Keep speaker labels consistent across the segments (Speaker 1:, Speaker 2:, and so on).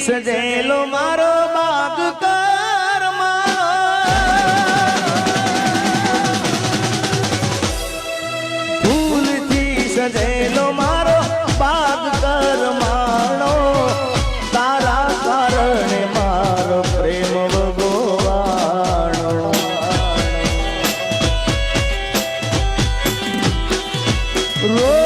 Speaker 1: સજેલો મારો બાગ કરમાં. ફૂલથી સજેલો મારો બાગ કરમાણો. તારા કારણે મારો પ્રેમ ભગવાણો. રોજ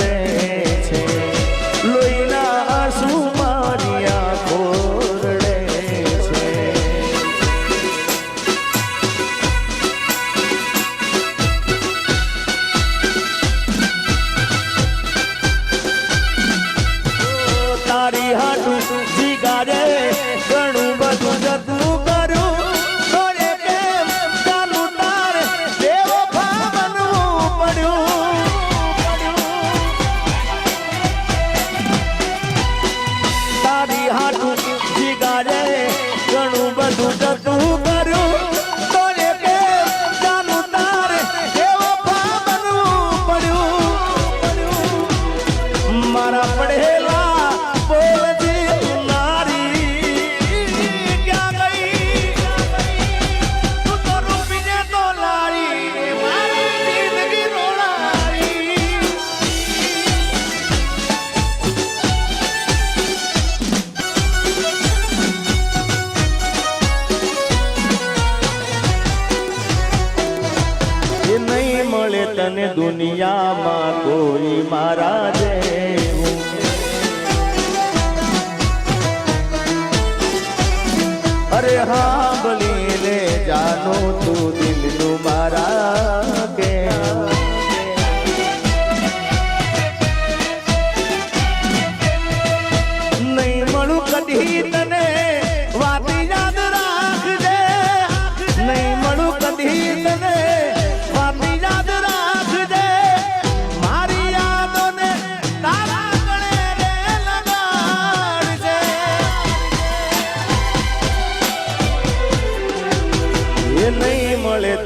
Speaker 1: મારા પડેલા બોલજે નારી ક્યાં ગઈ? તું તો રૂપીને તો લારી મારી જિંદગી રોળારી એ નહીં મળે તને દુનિયામાં કોઈ મારા જેવું. અરે હા બલી લે જાનો તું દિલનું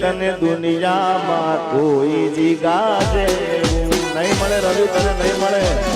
Speaker 1: તને દુનિયામાં કોઈ જીગા જેવું નહીં મળે રવિ તને નહીં મળે.